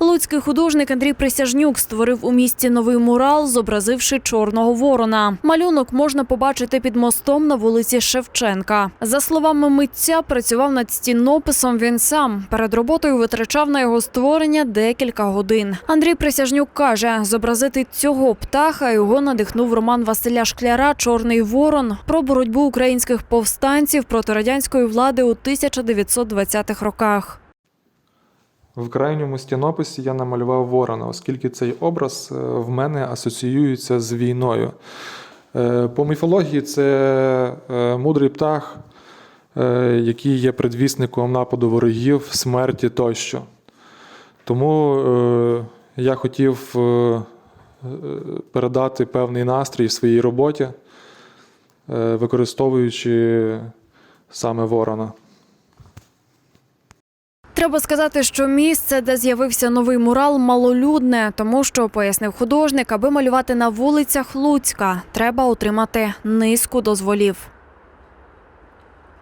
Луцький художник Андрій Присяжнюк створив у місті новий мурал, зобразивши чорного ворона. Малюнок можна побачити під мостом на вулиці Шевченка. За словами митця, працював над стінописом він сам. Перед роботою витрачав на його створення декілька годин. Андрій Присяжнюк каже, зобразити цього птаха його надихнув роман Василя Шкляра Чорний ворон про боротьбу українських повстанців проти радянської влади у 1920-х роках. В крайньому стінописі я намалював ворона, оскільки цей образ е, в мене асоціюється з війною. Е, По міфології це е, мудрий птах, який є предвісником нападу ворогів, смерті тощо. Тому я хотів передати певний настрій в своїй роботі, використовуючи саме ворона. Треба сказати, що місце, де з'явився новий мурал, малолюдне, тому що пояснив художник, аби малювати на вулицях Луцька, треба отримати низку дозволів.